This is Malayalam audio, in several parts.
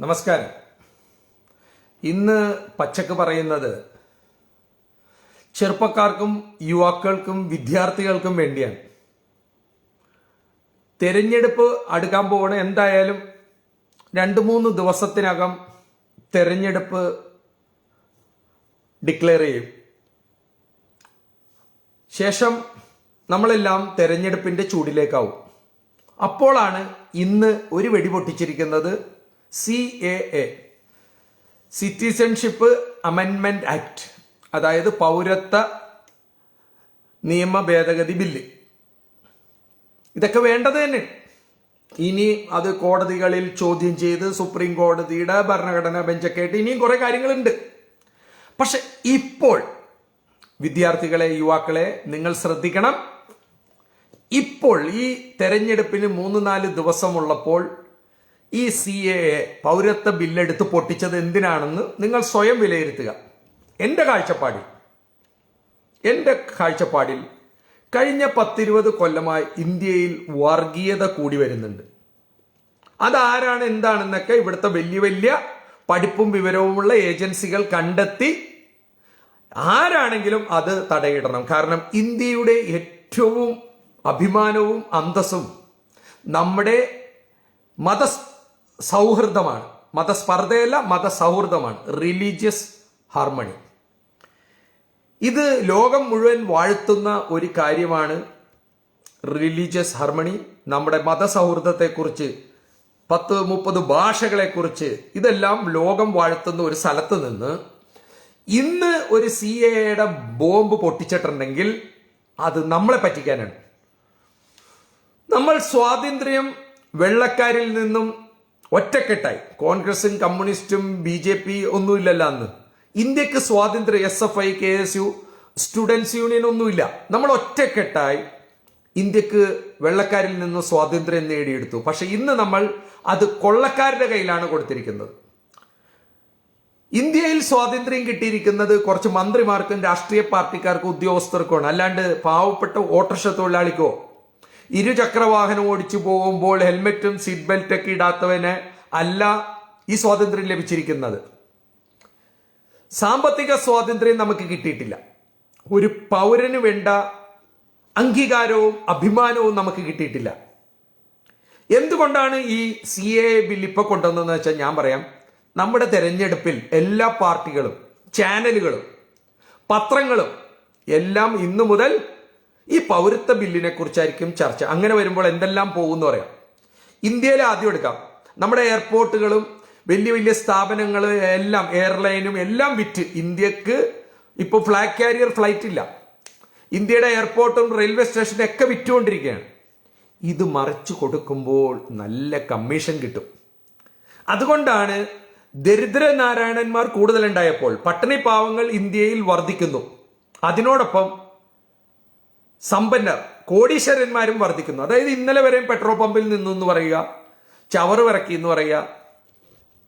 നമസ്കാരം. ഇന്ന് പച്ചക്ക് പറയുന്നത് ചെറുപ്പക്കാർക്കും യുവാക്കൾക്കും വിദ്യാർത്ഥികൾക്കും വേണ്ടിയാണ്. തെരഞ്ഞെടുപ്പ് അടുക്കാൻ പോകണ എന്തായാലും രണ്ട് മൂന്ന് ദിവസത്തിനകം തെരഞ്ഞെടുപ്പ് ഡിക്ലെയർ ചെയ്യും. ശേഷം നമ്മളെല്ലാം തെരഞ്ഞെടുപ്പിന്റെ ചൂടിലേക്കാവും. അപ്പോഴാണ് ഇന്ന് ഒരു വെടി പൊട്ടിച്ചിരിക്കുന്നത് സി എ എ സിറ്റിസൺഷിപ്പ് അമെൻമെന്റ് ആക്ട് അതായത് പൗരത്വ നിയമ ഭേദഗതി ബില്ല്. ഇതൊക്കെ വേണ്ടത് തന്നെ. ഇനി അത് കോടതികളിൽ ചോദ്യം ചെയ്ത് സുപ്രീം കോടതിയുടെ ഭരണഘടനാ ബെഞ്ചൊക്കെ ആയിട്ട് ഇനിയും കുറെ കാര്യങ്ങളുണ്ട്. പക്ഷെ ഇപ്പോൾ വിദ്യാർത്ഥികളെ യുവാക്കളെ നിങ്ങൾ ശ്രദ്ധിക്കണം. ഇപ്പോൾ ഈ തെരഞ്ഞെടുപ്പിന് മൂന്ന് നാല് ദിവസമുള്ളപ്പോൾ ഈ സി എ പൗരത്വ ബില്ലെടുത്ത് പൊട്ടിച്ചത് എന്തിനാണെന്ന് നിങ്ങൾ സ്വയം വിലയിരുത്തുക. എന്റെ കാഴ്ചപ്പാടിൽ എന്റെ കാഴ്ചപ്പാടിൽ കഴിഞ്ഞ പത്തിരുപത് കൊല്ലമായി ഇന്ത്യയിൽ വർഗീയത കൂടി വരുന്നുണ്ട്. അതാരാണ് എന്താണെന്നൊക്കെ ഇവിടുത്തെ വലിയ വലിയ പഠിപ്പും വിവരവുമുള്ള ഏജൻസികൾ കണ്ടെത്തി ആരാണെങ്കിലും അത് തടയിടണം. കാരണം ഇന്ത്യയുടെ ഏറ്റവും അഭിമാനവും അന്തസ്സും നമ്മുടെ മത സൗഹൃദമാണ്. മതസ്പർദ്ധയല്ല മതസൗഹൃദമാണ്. റിലീജിയസ് ഹാർമണി ഇത് ലോകം മുഴുവൻ വാഴ്ത്തുന്ന ഒരു കാര്യമാണ് റിലീജിയസ് ഹാർമണി നമ്മുടെ മതസൗഹൃദത്തെക്കുറിച്ച് പത്ത് മുപ്പത് ഭാഷകളെക്കുറിച്ച് ഇതെല്ലാം ലോകം വാഴ്ത്തുന്ന ഒരു സ്ഥലത്ത് നിന്ന് ഇന്ന് ഒരു സി എയുടെ ബോംബ് പൊട്ടിച്ചിട്ടുണ്ടെങ്കിൽ അത് നമ്മളെ പറ്റിക്കാനാണ്. നമ്മൾ സ്വാതന്ത്ര്യം വെള്ളക്കാരിൽ നിന്നും ഒറ്റക്കെട്ടായി. കോൺഗ്രസും കമ്മ്യൂണിസ്റ്റും ബി ജെ പി ഒന്നുമില്ലല്ല അന്ന് ഇന്ത്യയ്ക്ക് സ്വാതന്ത്ര്യം S F I K S U students union ഒന്നുമില്ല. നമ്മൾ ഒറ്റക്കെട്ടായി ഇന്ത്യയ്ക്ക് വെള്ളക്കാരിൽ നിന്ന് സ്വാതന്ത്ര്യം നേടിയെടുത്തു. പക്ഷെ ഇന്ന് നമ്മൾ അത് കൊള്ളക്കാരുടെ കയ്യിലാണ് കൊടുത്തിരിക്കുന്നത്. ഇന്ത്യയിൽ സ്വാതന്ത്ര്യം കിട്ടിയിരിക്കുന്നത് കുറച്ച് മന്ത്രിമാർക്കും രാഷ്ട്രീയ പാർട്ടിക്കാർക്കും ഉദ്യോഗസ്ഥർക്കുമാണ്. അല്ലാണ്ട് പാവപ്പെട്ട ഓട്ടർഷ തൊഴിലാളിക്കോ ഇരുചക്രവാഹനം ഓടിച്ചു പോകുമ്പോൾ ഹെൽമെറ്റും സീറ്റ് ബെൽറ്റൊക്കെ ഇടാത്തവന് അല്ല ഈ സ്വാതന്ത്ര്യം ലഭിച്ചിരിക്കുന്നത്. സാമ്പത്തിക സ്വാതന്ത്ര്യം നമുക്ക് കിട്ടിയിട്ടില്ല. ഒരു പൗരന് വേണ്ട അംഗീകാരവും അഭിമാനവും നമുക്ക് കിട്ടിയിട്ടില്ല. എന്തുകൊണ്ടാണ് ഈ സി എ ബിൽ ഇപ്പൊ കൊണ്ടുവന്നതെന്ന് വെച്ചാൽ ഞാൻ പറയാം. നമ്മുടെ തെരഞ്ഞെടുപ്പിൽ എല്ലാ പാർട്ടികളും ചാനലുകളും പത്രങ്ങളും എല്ലാം ഇന്നു മുതൽ ഈ പൗരത്വ ബില്ലിനെ കുറിച്ചായിരിക്കും ചർച്ച. അങ്ങനെ വരുമ്പോൾ എന്തെല്ലാം പോകുമെന്ന് പറയാം ഇന്ത്യയിൽ ആദ്യം എടുക്കാം. നമ്മുടെ എയർപോർട്ടുകളും വലിയ വലിയ സ്ഥാപനങ്ങൾ എല്ലാം എയർലൈനും എല്ലാം വിറ്റ് ഇന്ത്യയ്ക്ക് ഇപ്പോൾ ഫ്ലാഗ് കാരിയർ ഫ്ലൈറ്റ് ഇല്ല. ഇന്ത്യയുടെ എയർപോർട്ടും റെയിൽവേ സ്റ്റേഷനും ഒക്കെ വിറ്റുകൊണ്ടിരിക്കുകയാണ്. ഇത് മറിച്ചു കൊടുക്കുമ്പോൾ നല്ല കമ്മീഷൻ കിട്ടും. അതുകൊണ്ടാണ് ദരിദ്ര നാരായണന്മാർ കൂടുതലുണ്ടായപ്പോൾ പട്ടിണി പാവങ്ങൾ ഇന്ത്യയിൽ വർദ്ധിക്കുന്നു. അതിനോടൊപ്പം സമ്പന്നർ കോടീശ്വരന്മാരും വർദ്ധിക്കുന്നു. അതായത് ഇന്നലെ വരെയും പെട്രോൾ പമ്പിൽ നിന്നു എന്ന് പറയുക ചവറ് വിറക്കി എന്ന് പറയുക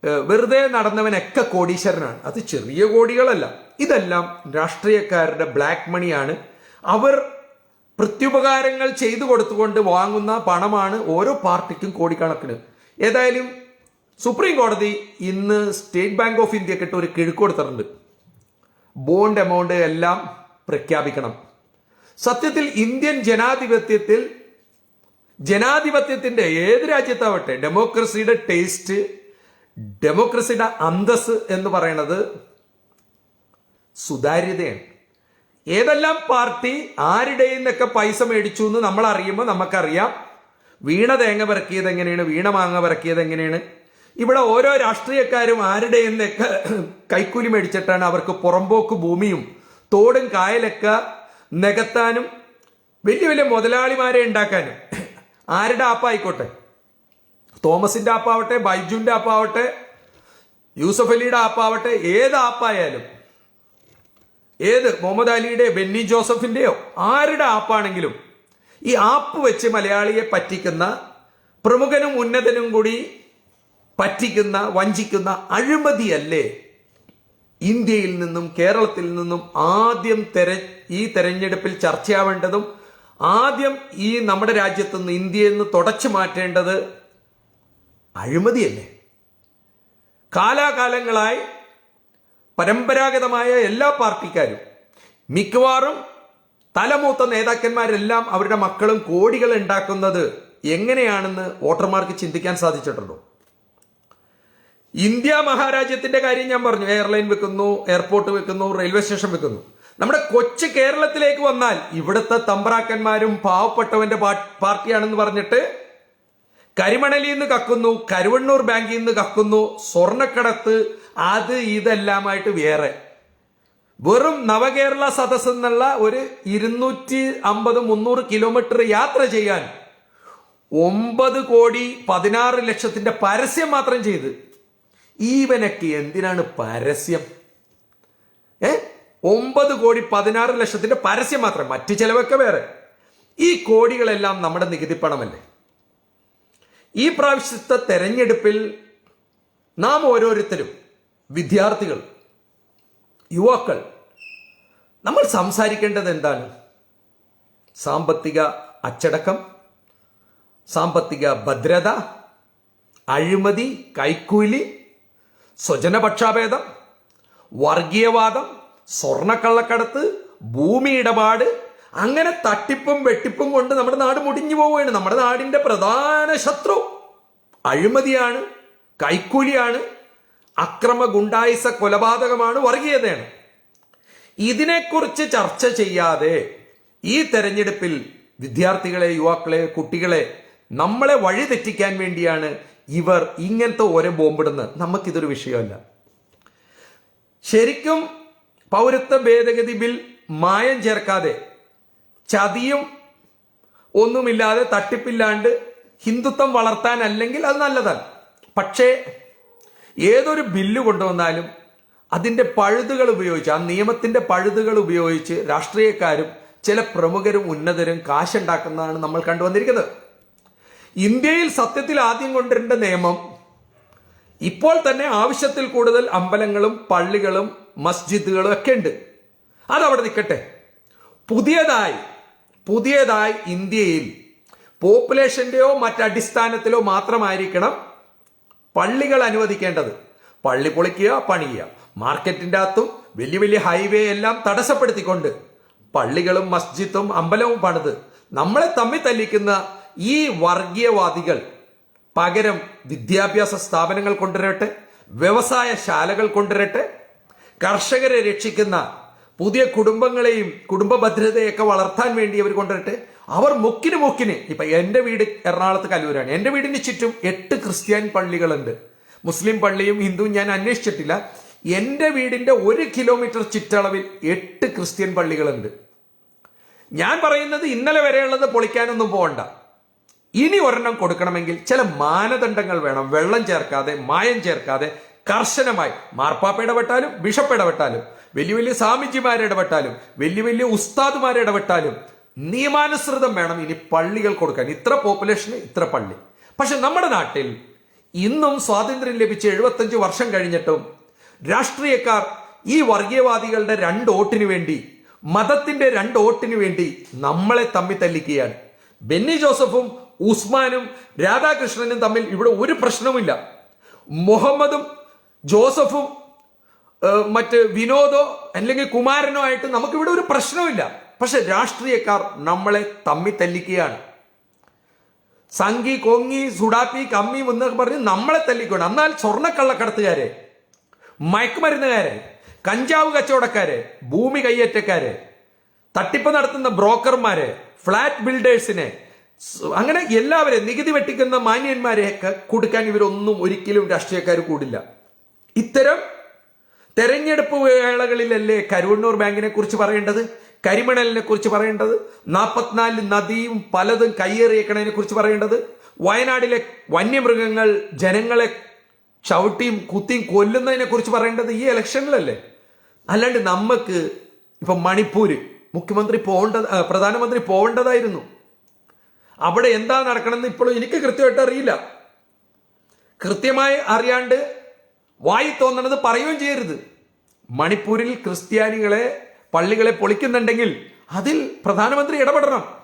വെറുതെ നടന്നവനൊക്കെ കോടീശ്വരനാണ്. അത് ചെറിയ കോടികളല്ല. ഇതെല്ലാം രാഷ്ട്രീയക്കാരുടെ ബ്ലാക്ക് മണിയാണ്. അവർ പ്രത്യുപകാരങ്ങൾ ചെയ്തു കൊടുത്തുകൊണ്ട് വാങ്ങുന്ന പണമാണ് ഓരോ പാർട്ടിക്കും കോടിക്കണക്കിന്. ഏതായാലും സുപ്രീം കോടതി ഇന്ന് സ്റ്റേറ്റ് ബാങ്ക് ഓഫ് ഇന്ത്യക്കിട്ട് ഒരു കിഴക്ക് കൊടുത്തിട്ടുണ്ട്. ബോണ്ട് എമൗണ്ട് എല്ലാം പ്രഖ്യാപിക്കണം. സത്യത്തിൽ ഇന്ത്യൻ ജനാധിപത്യത്തിൽ ജനാധിപത്യത്തിന്റെ ഏത് രാജ്യത്താവട്ടെ ഡെമോക്രസിയുടെ ടേസ്റ്റ് ഡെമോക്രസിയുടെ അന്തസ് എന്ന് പറയുന്നത് സുതാര്യതയാണ്. ഏതെല്ലാം പാർട്ടി ആരുടെയും നിന്നൊക്കെ പൈസ മേടിച്ചു എന്ന് നമ്മൾ അറിയുമ്പോൾ നമുക്കറിയാം. വീണ തേങ്ങ പിറക്കിയത് എങ്ങനെയാണ്? വീണ മാങ്ങ പിറക്കിയത് എങ്ങനെയാണ്? ഇവിടെ ഓരോ രാഷ്ട്രീയക്കാരും ആരുടെയും നിന്നൊക്കെ കൈക്കൂലി മേടിച്ചിട്ടാണ് അവർക്ക് പുറമ്പോക്ക് ഭൂമിയും തോടും കായലൊക്കെ നികത്താനും വലിയ വലിയ മുതലാളിമാരെ ഉണ്ടാക്കാനും. ആരുടെ ആപ്പായിക്കോട്ടെ? തോമസിന്റെ ആപ്പാവട്ടെ ബൈജുവിന്റെ ആപ്പാവട്ടെ യൂസഫ് അലിയുടെ ആപ്പാവട്ടെ ഏത് ആപ്പായാലും ഏത് മുഹമ്മദ് അലിയുടെ ബെന്നി ജോസഫിന്റെയോ ആരുടെ ആപ്പാണെങ്കിലും ഈ ആപ്പ് വെച്ച് മലയാളിയെ പറ്റിക്കുന്ന പ്രമുഖനും ഉന്നതനും കൂടി പറ്റിക്കുന്ന വഞ്ചിക്കുന്ന അഴിമതിയല്ലേ? ഇന്ത്യയിൽ നിന്നും കേരളത്തിൽ നിന്നും ആദ്യം തെര ഈ തെരഞ്ഞെടുപ്പിൽ ചർച്ചയാവേണ്ടതും ആദ്യം ഈ നമ്മുടെ രാജ്യത്തുനിന്ന് ഇന്ത്യയിൽ നിന്ന് തുടച്ചു മാറ്റേണ്ടത് അഴിമതിയല്ലേ? കാലാകാലങ്ങളായി പരമ്പരാഗതമായ എല്ലാ പാർട്ടിക്കാരും മിക്കവാറും തലമൂത്ത നേതാക്കന്മാരെല്ലാം അവരുടെ മക്കളും കോടികൾ ഉണ്ടാക്കുന്നത് എങ്ങനെയാണെന്ന് വോട്ടർമാർക്ക് ചിന്തിക്കാൻ സാധിച്ചിട്ടുണ്ടോ? ഇന്ത്യ മഹാരാജ്യത്തിന്റെ കാര്യം ഞാൻ പറഞ്ഞു. എയർലൈൻ വെക്കുന്നു എയർപോർട്ട് വെക്കുന്നു റെയിൽവേ സ്റ്റേഷൻ വെക്കുന്നു. നമ്മുടെ കൊച്ചു കേരളത്തിലേക്ക് വന്നാൽ ഇവിടുത്തെ തമ്പ്രാക്കന്മാരും പാവപ്പെട്ടവന്റെ പാർട്ടിയാണെന്ന് പറഞ്ഞിട്ട് കരിമണലിൽ നിന്ന് കക്കുന്നു കരുവണ്ണൂർ ബാങ്കിൽ നിന്ന് കക്കുന്നു സ്വർണക്കടത്ത് അത് ഇതെല്ലാമായിട്ട് വേറെ. വെറും നവകേരള സദസ് എന്നുള്ള ഒരു ഇരുന്നൂറ്റി അമ്പത് മുന്നൂറ് കിലോമീറ്റർ യാത്ര ചെയ്യാൻ ഒമ്പത് കോടി പതിനാറ് ലക്ഷത്തിന്റെ പരസ്യം മാത്രം ചെയ്ത് ഈവനൊക്കെ എന്തിനാണ് പരസ്യം? ഏ? ഒമ്പത് കോടി പതിനാറ് ലക്ഷത്തിന്റെ പരസ്യം മാത്രം മറ്റു ചെലവൊക്കെ വേറെ. ഈ കോടികളെല്ലാം നമ്മുടെ നികുതി പണമല്ലേ? ഈ പ്രാവശ്യത്തെ തെരഞ്ഞെടുപ്പിൽ നാം ഓരോരുത്തരും വിദ്യാർത്ഥികൾ യുവാക്കൾ നമ്മൾ സംസാരിക്കേണ്ടത് എന്താണ്? സാമ്പത്തിക അച്ചടക്കം സാമ്പത്തിക ഭദ്രത അഴിമതി കൈക്കൂലി സ്വജനപക്ഷാഭേദം വർഗീയവാദം സ്വർണക്കള്ളക്കടത്ത് ഭൂമി ഇടപാട് അങ്ങനെ തട്ടിപ്പും വെട്ടിപ്പും കൊണ്ട് നമ്മുടെ നാട് മുടിഞ്ഞു പോവുകയാണ്. നമ്മുടെ നാടിന്റെ പ്രധാന ശത്രു അഴിമതിയാണ് കൈക്കൂലിയാണ് അക്രമ ഗുണ്ടായിസ കൊലപാതകമാണ് വർഗീയതയാണ്. ഇതിനെക്കുറിച്ച് ചർച്ച ചെയ്യാതെ ഈ തെരഞ്ഞെടുപ്പിൽ വിദ്യാർത്ഥികളെ യുവാക്കളെ കുട്ടികളെ നമ്മളെ വഴി തെറ്റിക്കാൻ വേണ്ടിയാണ് ഇവർ ഇങ്ങനത്തെ ഓരോ ബോംബിടുന്നത് നമുക്കിതൊരു വിഷയമല്ല. ശരിക്കും പൗരത്വ ഭേദഗതി ബിൽ മായം ചേർക്കാതെ ചതിയും ഒന്നുമില്ലാതെ തട്ടിപ്പില്ലാണ്ട് ഹിന്ദുത്വം വളർത്താൻ അല്ലെങ്കിൽ അത് നല്ലതാണ്. പക്ഷേ ഏതൊരു ബില്ല് കൊണ്ടുവന്നാലും അതിന്റെ പഴുതുകൾ ഉപയോഗിച്ച് ആ നിയമത്തിന്റെ പഴുതുകൾ ഉപയോഗിച്ച് രാഷ്ട്രീയക്കാരും ചില പ്രമുഖരും ഉന്നതരും കാശുണ്ടാക്കുന്നതാണ് നമ്മൾ കണ്ടുവന്നിരിക്കുന്നത്. ഇന്ത്യയിൽ സത്യത്തിൽ ആദ്യം കൊണ്ടുവരേണ്ട നിയമം ഇപ്പോൾ തന്നെ ആവശ്യത്തിൽ കൂടുതൽ അമ്പലങ്ങളും പള്ളികളും മസ്ജിദുകളും ഒക്കെ ഉണ്ട്. അതവിടെ നിൽക്കട്ടെ. പുതിയതായി പുതിയതായി ഇന്ത്യയിൽ പോപ്പുലേഷന്റെയോ മറ്റടിസ്ഥാനത്തിലോ മാത്രമായിരിക്കണം പള്ളികൾ അനുവദിക്കേണ്ടത്. പള്ളി പൊളിക്കുക പണിയുക. മാർക്കറ്റിന്റെ അകത്തും വലിയ വലിയ ഹൈവേ എല്ലാം തടസ്സപ്പെടുത്തിക്കൊണ്ട് പള്ളികളും മസ്ജിദും അമ്പലവും പണിത് നമ്മളെ തമ്മിൽ തല്ലിക്കുന്ന ഈ വർഗീയവാദികൾ പകരം വിദ്യാഭ്യാസ സ്ഥാപനങ്ങൾ കൊണ്ടുവരട്ടെ വ്യവസായ ശാലകൾ കൊണ്ടുവരട്ടെ കർഷകരെ രക്ഷിക്കുന്ന പുതിയ കുടുംബങ്ങളെയും കുടുംബ ഭദ്രതയൊക്കെ വളർത്താൻ വേണ്ടി അവർ കൊണ്ടുവരട്ടെ. അവർ മുക്കിന് മുക്കിന് ഇപ്പൊ എന്റെ വീട് എറണാകുളത്ത് കല്ലൂരാണ് എന്റെ വീടിന് ചുറ്റും എട്ട് ക്രിസ്ത്യൻ പള്ളികളുണ്ട്. മുസ്ലിം പള്ളിയും ഹിന്ദുവും ഞാൻ അന്വേഷിച്ചിട്ടില്ല. എന്റെ വീടിന്റെ ഒരു കിലോമീറ്റർ ചുറ്റളവിൽ എട്ട് ക്രിസ്ത്യൻ പള്ളികളുണ്ട്. ഞാൻ പറയുന്നത് ഇന്നലെ വരെയുള്ളത് പൊളിക്കാനൊന്നും പോകണ്ട ഇനി ഒരെണ്ണം കൊടുക്കണമെങ്കിൽ ചില മാനദണ്ഡങ്ങൾ വേണം. വെള്ളം ചേർക്കാതെ മായം ചേർക്കാതെ കർശനമായി. മാർപ്പാപ്പ ഇടപെട്ടാലും ബിഷപ്പ് ഇടപെട്ടാലും വലിയ വലിയ സ്വാമിജിമാരെ ഇടപെട്ടാലും വലിയ വലിയ ഉസ്താദുമാരെ ഇടപെട്ടാലും നിയമാനുസൃതം വേണം ഇനി പള്ളികൾ കൊടുക്കാൻ. ഇത്ര പോപ്പുലേഷന് ഇത്ര പള്ളി. പക്ഷെ നമ്മുടെ നാട്ടിൽ ഇന്നും സ്വാതന്ത്ര്യം ലഭിച്ച് എഴുപത്തഞ്ച് വർഷം കഴിഞ്ഞിട്ടും രാഷ്ട്രീയക്കാർ ഈ വർഗീയവാദികളുടെ രണ്ട് വോട്ടിന് വേണ്ടി മതത്തിന്റെ രണ്ട് വോട്ടിന് വേണ്ടി നമ്മളെ തമ്മി തല്ലിക്കുകയാണ്. ബെന്നി ജോസഫും ഉസ്മാനും രാധാകൃഷ്ണനും തമ്മിൽ ഇവിടെ ഒരു പ്രശ്നവുമില്ല. മുഹമ്മദും ജോസഫും മറ്റ് വിനോദോ അല്ലെങ്കിൽ കുമാരനോ ആയിട്ട് നമുക്കിവിടെ ഒരു പ്രശ്നവുമില്ല. പക്ഷെ രാഷ്ട്രീയക്കാർ നമ്മളെ തമ്മി തല്ലിക്കുകയാണ്. സംഗി കൊങ്ങി സുഡാപ്പി കമ്മി എന്നൊക്കെ പറഞ്ഞ് നമ്മളെ തല്ലിക്കണം എന്നാൽ സ്വർണക്കള്ളക്കടത്തുകാരെ മയക്കുമരുന്നുകാരെ കഞ്ചാവ് കച്ചവടക്കാരെ ഭൂമി കയ്യേറ്റക്കാരെ തട്ടിപ്പ് നടത്തുന്ന ബ്രോക്കർമാരെ ഫ്ളാറ്റ് ബിൽഡേഴ്സിനെ അങ്ങനെ എല്ലാവരെയും നികുതി വെട്ടിക്കുന്ന മാന്യന്മാരെയൊക്കെ കൊടുക്കാൻ ഇവരൊന്നും ഒരിക്കലും രാഷ്ട്രീയക്കാർ കൂടില്ല. ഇത്തരം തെരഞ്ഞെടുപ്പ് വേളകളിലല്ലേ കരുവണ്ണൂർ ബാങ്കിനെ കുറിച്ച് പറയേണ്ടത്? കരിമണലിനെ കുറിച്ച് പറയേണ്ടത്? നാൽപ്പത്തിനാല് നദിയും പലതും കയ്യേറിയേക്കണതിനെ കുറിച്ച് പറയേണ്ടത്? വയനാടിലെ വന്യമൃഗങ്ങൾ ജനങ്ങളെ ചവിട്ടിയും കുത്തിയും കൊല്ലുന്നതിനെ കുറിച്ച് പറയേണ്ടത് ഈ ഇലക്ഷനിലല്ലേ? അല്ലാണ്ട് നമുക്ക് ഇപ്പം മണിപ്പൂര് മുഖ്യമന്ത്രി പോകേണ്ടത് പ്രധാനമന്ത്രി പോകേണ്ടതായിരുന്നു. അവിടെ എന്താ നടക്കണമെന്ന് ഇപ്പോഴും എനിക്ക് കൃത്യമായിട്ട് അറിയില്ല. കൃത്യമായി അറിയാണ്ട് വായി തോന്നണത് പറയുകയും ചെയ്യരുത്. മണിപ്പൂരിൽ ക്രിസ്ത്യാനികളെ പള്ളികളെ പൊളിക്കുന്നുണ്ടെങ്കിൽ അതിൽ പ്രധാനമന്ത്രി ഇടപെടണം.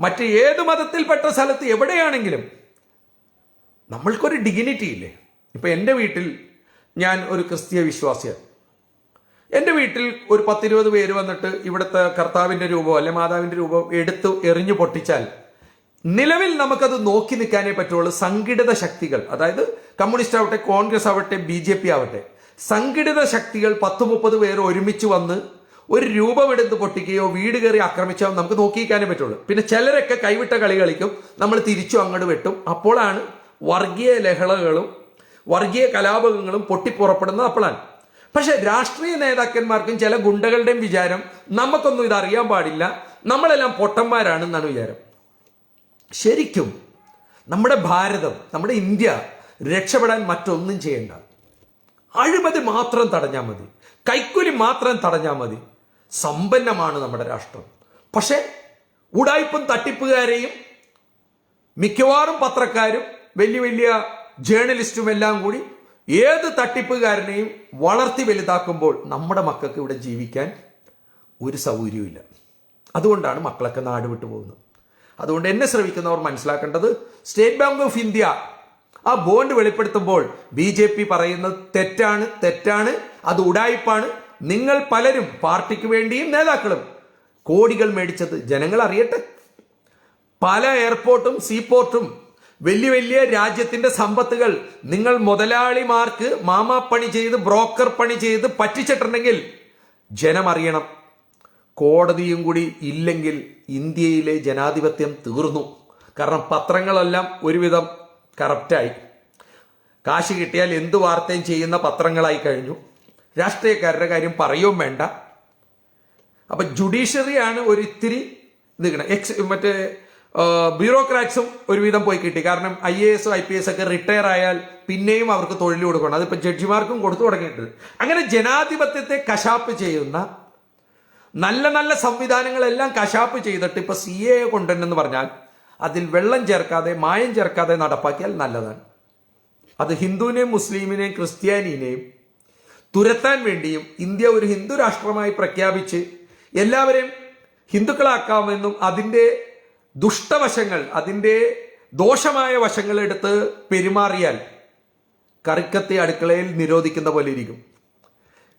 മറ്റ് ഏത് മതത്തിൽപ്പെട്ട സ്ഥലത്ത് എവിടെയാണെങ്കിലും. നമ്മൾക്കൊരു ഡിഗ്നിറ്റി ഇല്ലേ? ഇപ്പൊ എന്റെ വീട്ടിൽ ഞാൻ ഒരു ക്രിസ്തീയ വിശ്വാസിയാണ്. എന്റെ വീട്ടിൽ ഒരു പത്തിരുപത് പേര് വന്നിട്ട് ഇവിടുത്തെ കർത്താവിന്റെ രൂപമോ അല്ലെ മാതാവിന്റെ രൂപം എടുത്ത് എറിഞ്ഞു പൊട്ടിച്ചാൽ നിലവിൽ നമുക്കത് നോക്കി നിൽക്കാനേ പറ്റുള്ളൂ. സംഘടിത ശക്തികൾ അതായത് കമ്മ്യൂണിസ്റ്റ് ആവട്ടെ കോൺഗ്രസ് ആവട്ടെ ബി ജെ പി ആവട്ടെ സംഘടിത ശക്തികൾ പത്ത് മുപ്പത് പേർ ഒരുമിച്ച് വന്ന് ഒരു രൂപമെടുത്ത് പൊട്ടിക്കുകയോ വീട് കയറി ആക്രമിച്ചോ നമുക്ക് നോക്കിയിരിക്കാനേ പറ്റുള്ളൂ. പിന്നെ ചിലരൊക്കെ കൈവിട്ട കളി കളിക്കും. നമ്മൾ തിരിച്ചു അങ്ങോട്ട് വെട്ടും. അപ്പോഴാണ് വർഗീയ ലഹളകളും വർഗീയ കലാപങ്ങളും പൊട്ടിപ്പുറപ്പെടുന്നത് അപ്പോഴാണ്. പക്ഷെ രാഷ്ട്രീയ നേതാക്കന്മാർക്കും ചില ഗുണ്ടകളുടെയും വിചാരം നമുക്കൊന്നും ഇത് അറിയാൻ പാടില്ല. നമ്മളെല്ലാം പൊട്ടന്മാരാണെന്നാണ് വിചാരം. ശരിക്കും നമ്മുടെ ഭാരതം നമ്മുടെ ഇന്ത്യ രക്ഷപ്പെടാൻ മറ്റൊന്നും ചെയ്യേണ്ട. അഴിമതി മാത്രം തടഞ്ഞാൽ മതി. കൈക്കൂലി മാത്രം തടഞ്ഞാൽ മതി. സമ്പന്നമാണ് നമ്മുടെ രാഷ്ട്രം. പക്ഷേ ഉടായ്പും തട്ടിപ്പുകാരെയും മിക്കവാറും പത്രക്കാരും വലിയ വലിയ ജേർണലിസ്റ്റും എല്ലാം കൂടി ഏത് തട്ടിപ്പുകാരനെയും വളർത്തി വലുതാക്കുമ്പോൾ നമ്മുടെ മക്കൾക്ക് ഇവിടെ ജീവിക്കാൻ ഒരു സൗകര്യവുമില്ല. അതുകൊണ്ടാണ് മക്കളൊക്കെ നാട് വിട്ടു പോകുന്നത്. അതുകൊണ്ട് എന്നെ ശ്രമിക്കുന്നവർ മനസ്സിലാക്കേണ്ടത് സ്റ്റേറ്റ് ബാങ്ക് ഓഫ് ഇന്ത്യ ആ ബോണ്ട് വെളിപ്പെടുത്തുമ്പോൾ ബി ജെ പി പറയുന്നത് തെറ്റാണ് തെറ്റാണ് അത് ഉടായിപ്പാണ്. നിങ്ങൾ പലരും പാർട്ടിക്ക് വേണ്ടിയും നേതാക്കളും കോടികൾ മേടിച്ചത് ജനങ്ങൾ അറിയട്ടെ. പല എയർപോർട്ടും സീപോർട്ടും വലിയ വലിയ രാജ്യത്തിന്റെ സമ്പത്തുകൾ നിങ്ങൾ മുതലാളിമാർക്ക് മാമാപ്പണി ചെയ്ത് ബ്രോക്കർ പണി ചെയ്ത് പറ്റിച്ചിട്ടുണ്ടെങ്കിൽ ജനം അറിയണം. കോടതിയും കൂടി ഇല്ലെങ്കിൽ ഇന്ത്യയിലെ ജനാധിപത്യം തീർന്നു. കാരണം പത്രങ്ങളെല്ലാം ഒരുവിധം കറപ്റ്റായി കാശ് കിട്ടിയാൽ എന്ത് വാർത്തയും ചെയ്യുന്ന പത്രങ്ങളായി കഴിഞ്ഞു. രാഷ്ട്രീയക്കാരുടെ കാര്യം പറയുകയും വേണ്ട. അപ്പൊ ജുഡീഷ്യറിയാണ് ഒരു ഇത്തിരി നിൽക്കണം എക്സ് മറ്റേ ബ്യൂറോക്രാറ്റ്സും ഒരുവിധം പോയി കിട്ടി. കാരണം ഐ എ എസും ഐ പി എസ് ഒക്കെ റിട്ടയർ ആയാൽ പിന്നെയും അവർക്ക് തൊഴിൽ കൊടുക്കണം. അതിപ്പോൾ ജഡ്ജിമാർക്കും കൊടുത്തു തുടങ്ങിയിട്ടുണ്ട്. അങ്ങനെ ജനാധിപത്യത്തെ കശാപ്പ് ചെയ്യുന്ന നല്ല നല്ല സംവിധാനങ്ങളെല്ലാം കശാപ്പ് ചെയ്തിട്ട് ഇപ്പൊ സി എ കൊണ്ടുവരുന്നെന്ന് പറഞ്ഞാൽ അതിൽ വെള്ളം ചേർക്കാതെ മായം ചേർക്കാതെ നടപ്പാക്കിയാൽ നല്ലതാണ്. അത് ഹിന്ദുവിനെയും മുസ്ലിമിനെയും ക്രിസ്ത്യാനിനെയും തുരത്താൻ വേണ്ടിയും ഇന്ത്യ ഒരു ഹിന്ദു രാഷ്ട്രമായി പ്രഖ്യാപിച്ച് എല്ലാവരെയും ഹിന്ദുക്കളാക്കാമെന്നും അതിന്റെ ദുഷ്ടവശങ്ങൾ അതിന്റെ ദോഷമായ വശങ്ങൾ എടുത്ത് പെരുമാറിയാൽ കറിക്കത്തെ അടുക്കളയിൽ നിരോധിക്കുന്ന പോലെ ഇരിക്കും.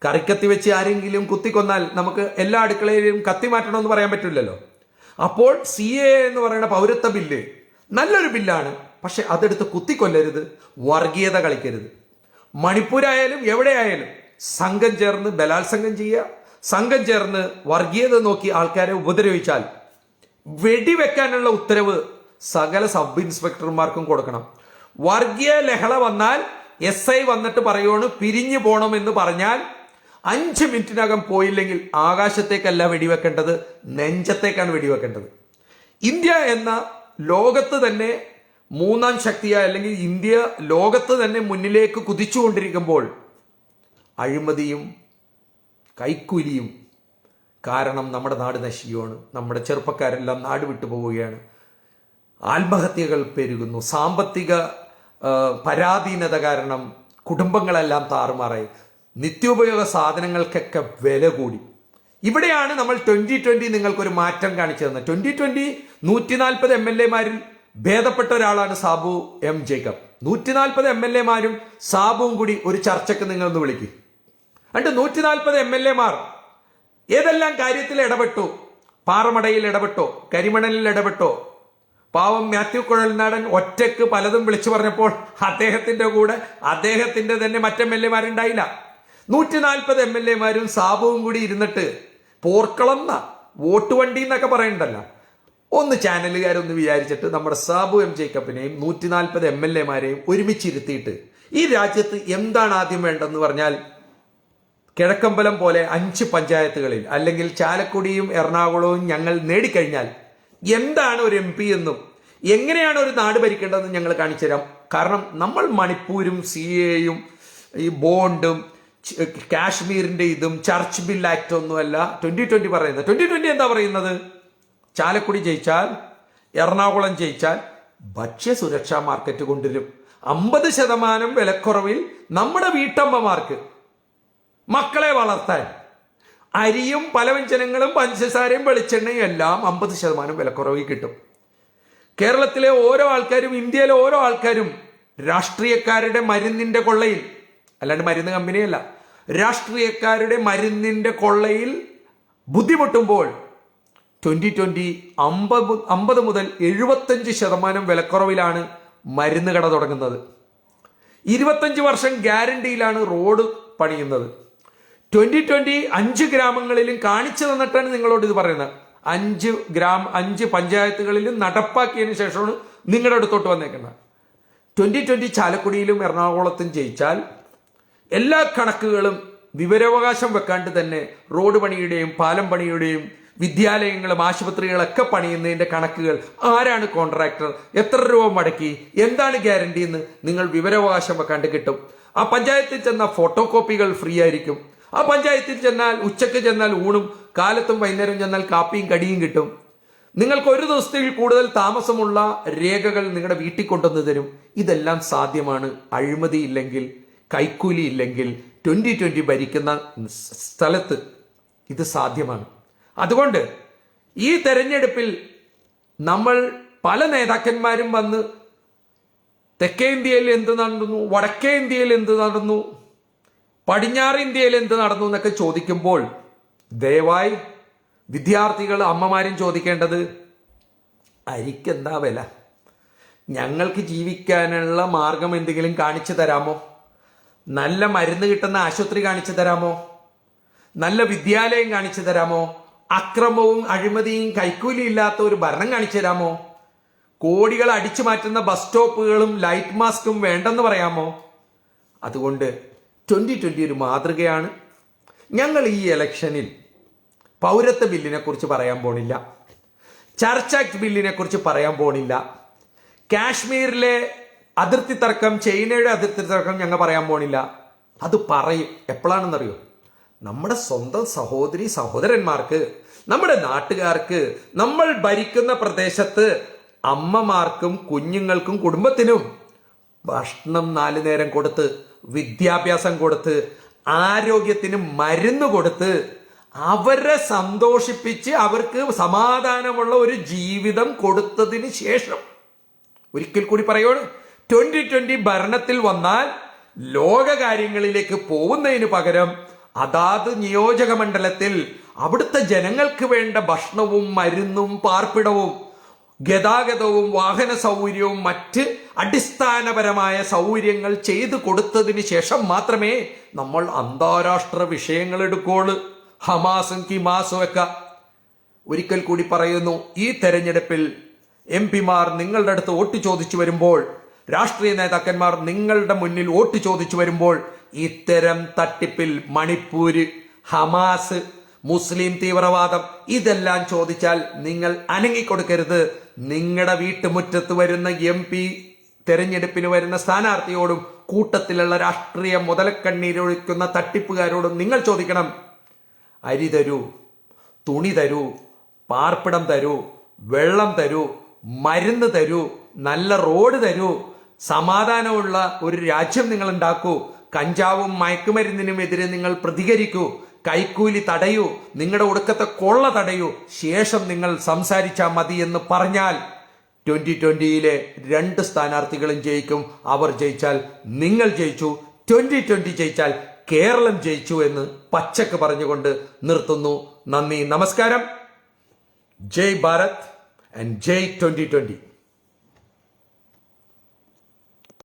കറിക്കത്തി വെച്ച് ആരെങ്കിലും കുത്തിക്കൊന്നാൽ നമുക്ക് എല്ലാ അടുക്കളയിലും കത്തി മാറ്റണമെന്ന് പറയാൻ പറ്റില്ലല്ലോ. അപ്പോൾ സി എ എന്ന് പറയുന്ന പൗരത്വ ബില്ല് നല്ലൊരു ബില്ലാണ്. പക്ഷെ അതെടുത്ത് കുത്തിക്കൊല്ലരുത് വർഗീയത കളിക്കരുത്. മണിപ്പൂരായാലും എവിടെയായാലും സംഘം ചേർന്ന് ബലാത്സംഗം ചെയ്യുക സംഘം ചേർന്ന് വർഗീയത നോക്കി ആൾക്കാരെ ഉപദ്രവിച്ചാൽ വെടിവെക്കാനുള്ള ഉത്തരവ് സകല സബ് ഇൻസ്പെക്ടർമാർക്കും കൊടുക്കണം. വർഗീയ ലഹള വന്നാൽ എസ് ഐ വന്നിട്ട് പറയുവാണ് പിരിഞ്ഞു പോകണമെന്ന് പറഞ്ഞാൽ അഞ്ച് മിനിറ്റിനകം പോയില്ലെങ്കിൽ ആകാശത്തേക്കല്ല വെടിവെക്കേണ്ടത് നെഞ്ചത്തേക്കാണ് വെടിവെക്കേണ്ടത്. ഇന്ത്യ എന്ന ലോകത്ത് തന്നെ മൂന്നാം ശക്തിയായ അല്ലെങ്കിൽ ഇന്ത്യ ലോകത്ത് തന്നെ മുന്നിലേക്ക് കുതിച്ചുകൊണ്ടിരിക്കുമ്പോൾ അഴിമതിയും കൈക്കൂലിയും കാരണം നമ്മുടെ നാട് നശിക്കുകയാണ്. നമ്മുടെ ചെറുപ്പക്കാരെല്ലാം നാട് വിട്ടു പോവുകയാണ്. ആത്മഹത്യകൾ പെരുകുന്നു. സാമ്പത്തിക പരാധീനത കാരണം കുടുംബങ്ങളെല്ലാം താറുമാറായി. നിത്യോപയോഗ സാധനങ്ങൾക്കൊക്കെ വില കൂടി. ഇവിടെയാണ് നമ്മൾ ട്വന്റി ട്വന്റി നിങ്ങൾക്കൊരു മാറ്റം കാണിച്ചു തന്നത്. ട്വന്റി ട്വന്റി നൂറ്റി നാൽപ്പത് എം എൽ എമാരിൽ ഭേദപ്പെട്ട ഒരാളാണ് സാബു എം ജേക്കബ്. നൂറ്റി നാൽപ്പത് എം എൽ എമാരും സാബുവും കൂടി ഒരു ചർച്ചയ്ക്ക് നിങ്ങൾ ഒന്ന് വിളിക്കും. എന്നിട്ട് നൂറ്റി നാൽപ്പത് എം എൽ എമാർ ഏതെല്ലാം കാര്യത്തിൽ ഇടപെട്ടു? പാറമടയിൽ ഇടപെട്ടോ? കരിമണലിൽ ഇടപെട്ടോ? പാവം മാത്യു കുഴൽനാടൻ ഒറ്റയ്ക്ക് പലതും വിളിച്ചു പറഞ്ഞപ്പോൾ അദ്ദേഹത്തിന്റെ കൂടെ അദ്ദേഹത്തിന്റെ തന്നെ മറ്റെം എൽ എമാരുണ്ടായില്ല. നൂറ്റി നാൽപ്പത് എം എൽ എമാരും സാബുവും കൂടി ഇരുന്നിട്ട് പോർക്കളന്ന വോട്ട് വണ്ടി എന്നൊക്കെ പറയണ്ടല്ലോ. ഒന്ന് ചാനലുകാരൊന്ന് വിചാരിച്ചിട്ട് നമ്മുടെ സാബു എം ജേക്കബിനെയും നൂറ്റി നാൽപ്പത് എം എൽ എമാരെയും ഒരുമിച്ചിരുത്തിയിട്ട് ഈ രാജ്യത്ത് എന്താണ് ആദ്യം വേണ്ടതെന്ന് പറഞ്ഞാൽ കിഴക്കമ്പലം പോലെ അഞ്ച് പഞ്ചായത്തുകളിൽ അല്ലെങ്കിൽ ചാലക്കുടിയും എറണാകുളവും ഞങ്ങൾ നേടിക്കഴിഞ്ഞാൽ എന്താണ് ഒരു എം പി എന്നും എങ്ങനെയാണ് ഒരു നാട് ഭരിക്കേണ്ടതെന്ന് ഞങ്ങൾ കാണിച്ചു തരാം കാരണം നമ്മൾ മണിപ്പൂരും സി എയും ഈ ബോണ്ടും കാശ്മീരിന്റെ ഇതും ചർച്ച് ബിൽ ആക്ട് ഒന്നുമല്ല. ട്വന്റി ട്വന്റി പറയുന്നത്. ട്വന്റി ട്വന്റി എന്താ പറയുന്നത്? ചാലക്കുടി ജയിച്ചാൽ എറണാകുളം ജയിച്ചാൽ ഭക്ഷ്യ സുരക്ഷാ മാർക്കറ്റ് കൊണ്ടുവരും. അമ്പത് ശതമാനം വിലക്കുറവിൽ നമ്മുടെ വീട്ടമ്മമാർക്ക് മക്കളെ വളർത്താൻ. അരിയും പലവ്യഞ്ജനങ്ങളും പഞ്ചസാരയും വെളിച്ചെണ്ണയും എല്ലാം അമ്പത് ശതമാനം വിലക്കുറവിൽ കിട്ടും. കേരളത്തിലെ ഓരോ ആൾക്കാരും ഇന്ത്യയിലെ ഓരോ ആൾക്കാരും രാഷ്ട്രീയക്കാരുടെ മരുന്നിന്റെ കൊള്ളയിൽ അല്ലാണ്ട് മരുന്ന് കമ്പനിയല്ല. രാഷ്ട്രീയക്കാരുടെ മരുന്നിന്റെ കൊള്ളയിൽ ബുദ്ധിമുട്ടുമ്പോൾ ട്വന്റി ട്വന്റി അമ്പത് അമ്പത് മുതൽ എഴുപത്തഞ്ച് ശതമാനം വിലക്കുറവിലാണ് മരുന്ന് കട തുടങ്ങുന്നത്. ഇരുപത്തഞ്ച് വർഷം ഗ്യാരണ്ടിയിലാണ് റോഡ് പണിയുന്നത്. ട്വന്റി ട്വന്റി അഞ്ച് ഗ്രാമങ്ങളിലും കാണിച്ചു തന്നിട്ടാണ് നിങ്ങളോട് ഇത് പറയുന്നത്. അഞ്ച് ഗ്രാം അഞ്ച് പഞ്ചായത്തുകളിലും നടപ്പാക്കിയതിനു ശേഷമാണ് നിങ്ങളുടെ അടുത്തോട്ട് വന്നേക്കുന്നത്. ട്വന്റി ട്വന്റി ചാലക്കുടിയിലും എറണാകുളത്തും ജയിച്ചാൽ എല്ലാ കണക്കുകളും വിവരാവകാശം വെക്കാണ്ട് തന്നെ റോഡ് പണിയുടെയും പാലം പണിയുടെയും വിദ്യാലയങ്ങളും ആശുപത്രികളൊക്കെ പണിയുന്നതിന്റെ കണക്കുകൾ ആരാണ് കോൺട്രാക്ടർ? എത്ര രൂപ മടക്കി? എന്താണ് ഗ്യാരണ്ടി എന്ന് നിങ്ങൾ വിവരാവകാശം വെക്കാണ്ട് കിട്ടും. ആ പഞ്ചായത്തിൽ ചെന്ന ഫോട്ടോ കോപ്പികൾ ഫ്രീ ആയിരിക്കും. ആ പഞ്ചായത്തിൽ ചെന്നാൽ ഉച്ചയ്ക്ക് ചെന്നാൽ ഊണും കാലത്തും വൈകുന്നേരം ചെന്നാൽ കാപ്പിയും കടിയും കിട്ടും. നിങ്ങൾക്ക് ഒരു ദിവസത്തിൽ കൂടുതൽ താമസമുള്ള രേഖകൾ നിങ്ങളുടെ വീട്ടിൽ കൊണ്ടുവന്ന് തരും. ഇതെല്ലാം സാധ്യമാണ്. അഴിമതി ഇല്ലെങ്കിൽ കൈക്കൂലി ഇല്ലെങ്കിൽ ട്വന്റി ട്വന്റി ഭരിക്കുന്ന സ്ഥലത്ത് ഇത് സാധ്യമാണ്. അതുകൊണ്ട് ഈ തെരഞ്ഞെടുപ്പിൽ നമ്മൾ പല നേതാക്കന്മാരും വന്ന് തെക്കേ ഇന്ത്യയിൽ എന്ത് നടന്നു വടക്കേ ഇന്ത്യയിൽ എന്ത് നടന്നു പടിഞ്ഞാറ് ഇന്ത്യയിൽ എന്ത് നടന്നു എന്നൊക്കെ ചോദിക്കുമ്പോൾ ദയവായി വിദ്യാർത്ഥികൾ അമ്മമാരും ചോദിക്കേണ്ടത് അരിക്കെന്താ വില? ഞങ്ങൾക്ക് ജീവിക്കാനുള്ള മാർഗം എന്തെങ്കിലും കാണിച്ചു തരാമോ? നല്ല മരുന്ന് കിട്ടുന്ന ആശുപത്രി കാണിച്ചു തരാമോ? നല്ല വിദ്യാലയം കാണിച്ചു തരാമോ? അക്രമവും അഴിമതിയും കൈക്കൂലി ഇല്ലാത്ത ഒരു ഭരണം കാണിച്ചു തരാമോ? കോടികൾ അടിച്ചു മാറ്റുന്ന ബസ് സ്റ്റോപ്പുകളും ലൈറ്റ് മാസ്കും വേണ്ടെന്ന് പറയാമോ? അതുകൊണ്ട് ട്വന്റി ട്വന്റി ഒരു മാതൃകയാണ്. ഞങ്ങൾ ഈ ഇലക്ഷനിൽ പൗരത്വ ബില്ലിനെ കുറിച്ച് പറയാൻ പോണില്ല. ചർച്ച് ആക്ട് ബില്ലിനെ കുറിച്ച് പറയാൻ പോണില്ല. കാശ്മീരിലെ അതിർത്തി തർക്കം ചൈനയുടെ അതിർത്തി തർക്കം ഞങ്ങൾ പറയാൻ പോണില്ല. അത് പറയും. എപ്പോഴാണെന്നറിയോ? നമ്മുടെ സ്വന്തം സഹോദരി സഹോദരന്മാർക്ക് നമ്മുടെ നാട്ടുകാർക്ക് നമ്മൾ ഭരിക്കുന്ന പ്രദേശത്ത് അമ്മമാർക്കും കുഞ്ഞുങ്ങൾക്കും കുടുംബത്തിനും ഭക്ഷണം നാല് നേരം കൊടുത്ത് വിദ്യാഭ്യാസം കൊടുത്ത് ആരോഗ്യത്തിന് മരുന്ന് കൊടുത്ത് അവരെ സന്തോഷിപ്പിച്ച് അവർക്ക് സമാധാനമുള്ള ഒരു ജീവിതം കൊടുത്തതിന് ശേഷം ഒരിക്കൽ കൂടി പറയുവാണ് ട്വന്റി ട്വന്റി ഭരണത്തിൽ വന്നാൽ ലോക കാര്യങ്ങളിലേക്ക് പോകുന്നതിന് പകരം അതാത് നിയോജക മണ്ഡലത്തിൽ അവിടുത്തെ ജനങ്ങൾക്ക് വേണ്ട ഭക്ഷണവും മരുന്നും പാർപ്പിടവും ഗതാഗതവും വാഹന സൗകര്യവും മറ്റ് അടിസ്ഥാനപരമായ സൗകര്യങ്ങൾ ചെയ്തു കൊടുത്തതിന് ശേഷം മാത്രമേ നമ്മൾ അന്താരാഷ്ട്ര വിഷയങ്ങൾ എടുക്കുള്ളൂ ഹമാസും കിമാസും ഒക്കെ. ഒരിക്കൽ കൂടി പറയുന്നു ഈ തെരഞ്ഞെടുപ്പിൽ എം പിമാർ നിങ്ങളുടെ അടുത്ത് വോട്ട് ചോദിച്ചു വരുമ്പോൾ രാഷ്ട്രീയ നേതാക്കന്മാർ നിങ്ങളുടെ മുന്നിൽ വോട്ട് ചോദിച്ചു വരുമ്പോൾ ഇത്തരം തട്ടിപ്പിൽ മണിപ്പൂര് ഹമാസ് മുസ്ലിം തീവ്രവാദം ഇതെല്ലാം ചോദിച്ചാൽ നിങ്ങൾ അനങ്ങിക്കൊടുക്കരുത്. നിങ്ങളുടെ വീട്ടുമുറ്റത്ത് വരുന്ന എം പി തെരഞ്ഞെടുപ്പിന് വരുന്ന സ്ഥാനാർത്ഥിയോടും കൂട്ടത്തിലുള്ള രാഷ്ട്രീയ മുതലക്കണ്ണീരൊഴിക്കുന്ന തട്ടിപ്പുകാരോടും നിങ്ങൾ ചോദിക്കണം. അരി തരൂ തുണി തരൂ പാർപ്പിടം തരൂ വെള്ളം തരൂ മരുന്ന് തരൂ നല്ല റോഡ് തരൂ സമാധാനമുള്ള ഒരു രാജ്യം നിങ്ങൾ ഉണ്ടാക്കൂ കഞ്ചാവും മയക്കുമരുന്നിനും എതിരെ നിങ്ങൾ പ്രതികരിക്കൂ. കൈക്കൂലി തടയൂ. നിങ്ങളുടെ ഒടുക്കത്തെ കൊള്ള തടയൂ. ശേഷം നിങ്ങൾ സംസാരിച്ചാൽ മതി എന്ന് പറഞ്ഞാൽ ട്വന്റി ട്വന്റിയിലെ രണ്ട് സ്ഥാനാർത്ഥികളും ജയിക്കും. അവർ ജയിച്ചാൽ നിങ്ങൾ ജയിച്ചു. ട്വന്റി ട്വന്റി ജയിച്ചാൽ കേരളം ജയിച്ചു എന്ന് പച്ചക്ക് പറഞ്ഞുകൊണ്ട് നിർത്തുന്നു. നന്ദി. നമസ്കാരം. ജയ് ഭാരത്. ആൻഡ് ജയ് ട്വന്റി ട്വന്റി